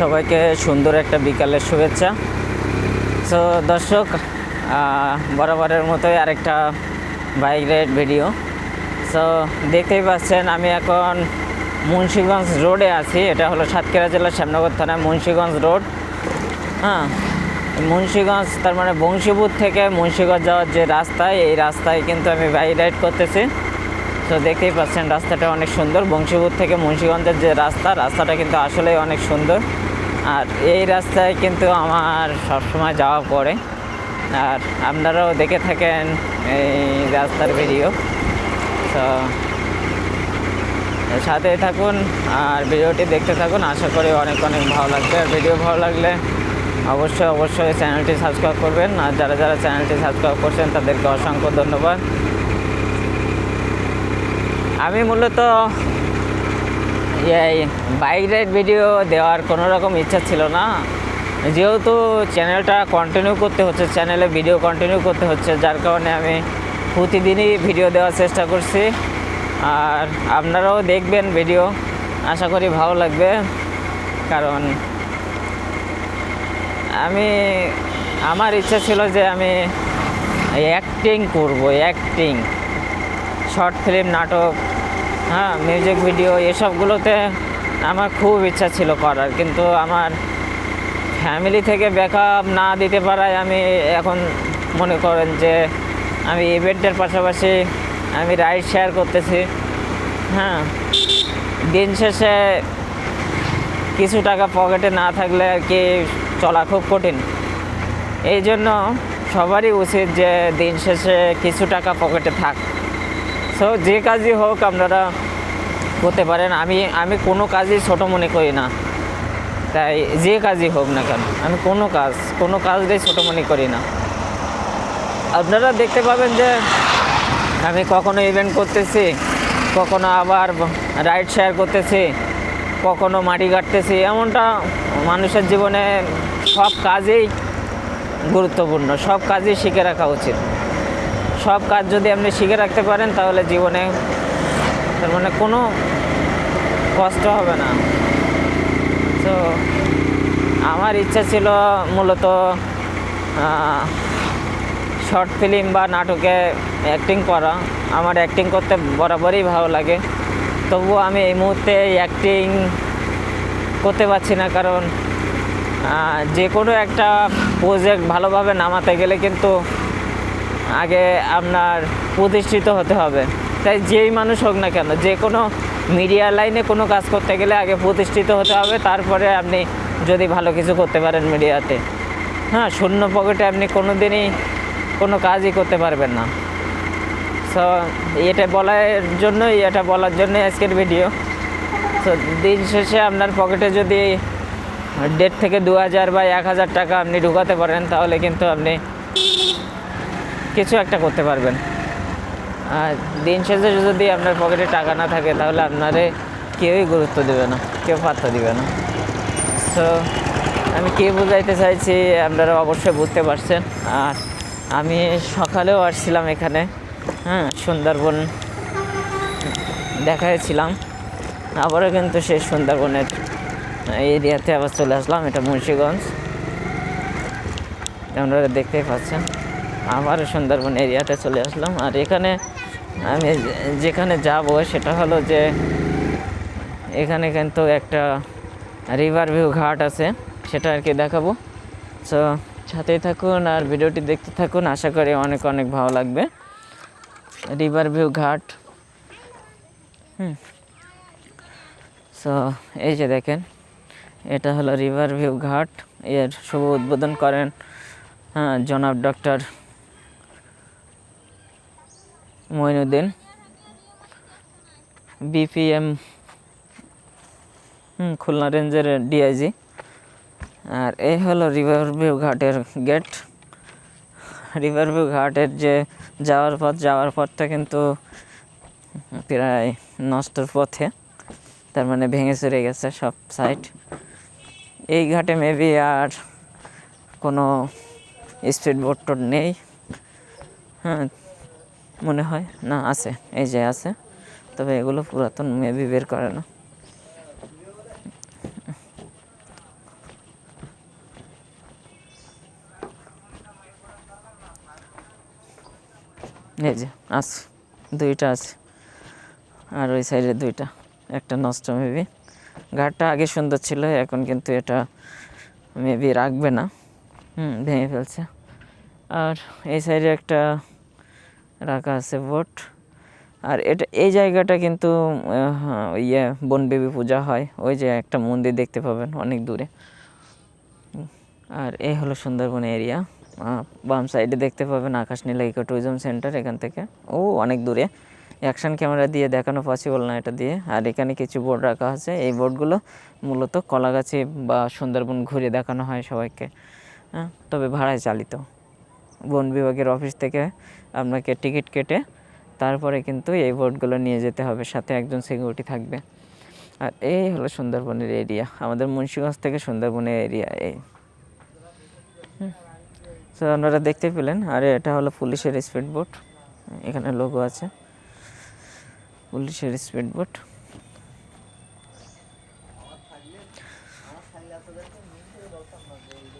সবাইকে সুন্দর একটা বিকালের শুভেচ্ছা। সো দর্শক বরাবরের মতোই আরেকটা বাইক রাইড ভিডিও সো দেখতেই পাচ্ছেন, আমি এখন মুন্সীগঞ্জ রোডে আছি। এটা হলো সাতক্ষীরা জেলার শ্যামনগর থানা মুন্সীগঞ্জ রোড। হ্যাঁ মুন্সীগঞ্জ, তার মানে বংশীপুর থেকে মুন্সীগঞ্জ যাওয়ার যে রাস্তায় এই রাস্তায় কিন্তু আমি বাইক রাইড করতেছি। তো দেখতেই পাচ্ছেন, রাস্তাটা অনেক সুন্দর। বংশীপুর থেকে মুন্সীগঞ্জের যে রাস্তা, রাস্তাটা কিন্তু আসলেই অনেক সুন্দর। আর এই রাস্তায় কিন্তু আমার সবসময় যাওয়া পড়ে। আর আপনারাও দেখে থাকেন এই রাস্তার ভিডিও। তো, সাথে থাকুন আর ভিডিওটি দেখতে থাকুন। আশা করি অনেক অনেক ভালো লাগবে। আর ভিডিও ভালো লাগলে অবশ্যই অবশ্যই চ্যানেলটি সাবস্ক্রাইব করবেন। আর যারা যারা চ্যানেলটি সাবস্ক্রাইব করছেন, তাদেরকে অসংখ্য ধন্যবাদ। আমি মূলত এই বাইক রাইড ভিডিও দেওয়ার কোনো রকম ইচ্ছা ছিল না। যেহেতু চ্যানেলটা কন্টিনিউ করতে হচ্ছে চ্যানেলে ভিডিও কন্টিনিউ করতে হচ্ছে, যার কারণে আমি প্রতিদিনই ভিডিও দেওয়ার চেষ্টা করছি। আর আপনারাও দেখবেন ভিডিও আশা করি ভালো লাগবে। কারণ আমি, আমার ইচ্ছা ছিল যে আমি অ্যাক্টিং করব অ্যাক্টিং শর্ট ফিল্ম নাটক হ্যাঁ মিউজিক ভিডিও এসবগুলোতে আমার খুব ইচ্ছা ছিল করার, কিন্তু আমার ফ্যামিলি থেকে ব্যাকআপ না দিতে পারায় আমি এখন মনে করেন যে আমি ইভেন্টের পাশাপাশি আমি রাইড শেয়ার করতেছি। হ্যাঁ দিন শেষে কিছু টাকা পকেটে না থাকলে আর কি চলা খুব কঠিন। এই জন্য সবারই উচিত যে দিন শেষে কিছু টাকা পকেটে থাক। সো যে কাজই হোক, আপনারা করতে পারেন। আমি আমি কোনো কাজই ছোট মনে করি না। তাই যে কাজই হোক না কেন, আমি কোনো কাজ, কোনো কাজটাই ছোট মনে করি না। আপনারা দেখতে পাবেন যে আমি কখনো ইভেন্ট করতেছি, কখনো আবার রাইড শেয়ার করতেছি, কখনো মাটি কাটতেছি। এমনটা মানুষের জীবনে সব কাজেই গুরুত্বপূর্ণ, সব কাজই শিখে রাখা উচিত। সব কাজ যদি আপনি শিখে রাখতে পারেন, তাহলে জীবনে তার মানে কোনো কষ্ট হবে না। তো আমার ইচ্ছা ছিল মূলত শর্ট ফিল্ম বা নাটকে অ্যাক্টিং করা। আমার অ্যাক্টিং করতে বরাবরই ভালো লাগে। তবুও আমি এই মুহূর্তে অ্যাক্টিং করতে পারছি না, কারণ যে কোনো একটা প্রজেক্ট ভালোভাবে নামাতে গেলে কিন্তু আগে আপনার প্রতিষ্ঠিত হতে হবে। তাই যেই মানুষ হোক না কেন, যে কোনো মিডিয়া লাইনে কোনো কাজ করতে গেলে আগে প্রতিষ্ঠিত হতে হবে, তারপরে আপনি যদি ভালো কিছু করতে পারেন মিডিয়াতে হ্যাঁ শূন্য পকেটে আপনি কোনো দিনই কোনো কাজই করতে পারবেন না। সো এটা বলার জন্যই, এটা বলার জন্যই আজকের ভিডিও তো দিন শেষে আপনার পকেটে যদি দেড় থেকে দু হাজার বা এক হাজার টাকা আপনি ঢুকাতে পারেন, তাহলে কিন্তু আপনি কিছু একটা করতে পারবেন। আর দিন শেষে যদি আপনার পকেটে টাকা না থাকে, তাহলে আপনারে কেউই গুরুত্ব দেবে না, কেউ পাত্তা দিবে না। সো আমি কে বোঝাইতে চাইছি, আপনারা অবশ্যই বুঝতে পারছেন। আর আমি সকালেও আসছিলাম এখানে হ্যাঁ সুন্দরবন দেখাইছিলাম। আবারও কিন্তু সেই সুন্দরবনের এরিয়াতে আবার চলে আসলাম, এটা মুন্সীগঞ্জ। আপনারা দেখতেই পাচ্ছেন। আবার সুন্দরবন এরিয়াতে চলে আসলাম। আর এখানে আমি যেখানে যাব সেটা হলো যে, এখানে কিন্তু একটা রিভার ভিউ ঘাট আছে, সেটা আর কি দেখাবো। সো সাথেই থাকুন আর ভিডিওটি দেখতে থাকুন, আশা করি অনেক অনেক ভালো লাগবে। রিভার ভিউ ঘাট। হুম। সো এই যে দেখেন, এটা হলো রিভার ভিউ ঘাট। এর শুভ উদ্বোধন করেন হ্যাঁ জনাব doctor Moinuddin BPM hmm, Khulna রেঞ্জের ডিআইজি আর এই হলো রিভার ভিউ ঘাটের গেট রিভার ভিউ ঘাটের যে যাওয়ার পথ, যাওয়ার পথটা কিন্তু প্রায় নষ্টর পথে। তার মানে ভেঙে চুরে গেছে সব সাইড এই ঘাটে মেবি আর কোনো স্পিড বোট নেই। হ্যাঁ মনে হয়। না, আছে। এই যে আছে। তবে এগুলো পুরাতন মেবি বের করে না। এই যে, আছে। দুইটা আছে। আর ওই সাইডে দুইটা। একটা নষ্ট মেবি ঘাটটা আগে সুন্দর ছিল, এখন কিন্তু এটা মেবি রাখবে না। হুম, ভেঙে ফেলছে। আর এই সাইডে একটা রাখা আছে বোট আর এটা, এই জায়গাটা কিন্তু ইয়ে বনবেবী পূজা হয়। ওই যে একটা মন্দির দেখতে পাবেন, অনেক দূরে। আর এই হলো সুন্দরবন এরিয়া। বাম সাইডে দেখতে পাবেন Akash Nila eco tourism centre এখান থেকে। ও, অনেক দূরে। অ্যাকশন ক্যামেরা দিয়ে দেখানো পসিবল না এটা দিয়ে। আর এখানে কিছু বোর্ড রাখা আছে। এই বোর্ডগুলো মূলত কলাগাছি বা সুন্দরবন ঘুরে দেখানো হয় সবাইকে। হ্যাঁ তবে ভাড়ায় চালিত। বন বিভাগের অফিস থেকে আপনাকে টিকিট কেটে তারপরে কিন্তু এই বোটগুলো নিয়ে যেতে হবে, সাথে একজন সিকিউরিটি থাকবে। আর এই হলো সুন্দরবনের এরিয়া আমাদের মুন্সিগঞ্জ থেকে সুন্দরবনের এরিয়া এই। তো আপনারা দেখতে পেলেন, আর এটা হলো পুলিশের স্পিড বোট এখানে লোগো আছে। পুলিশের স্পিড বোট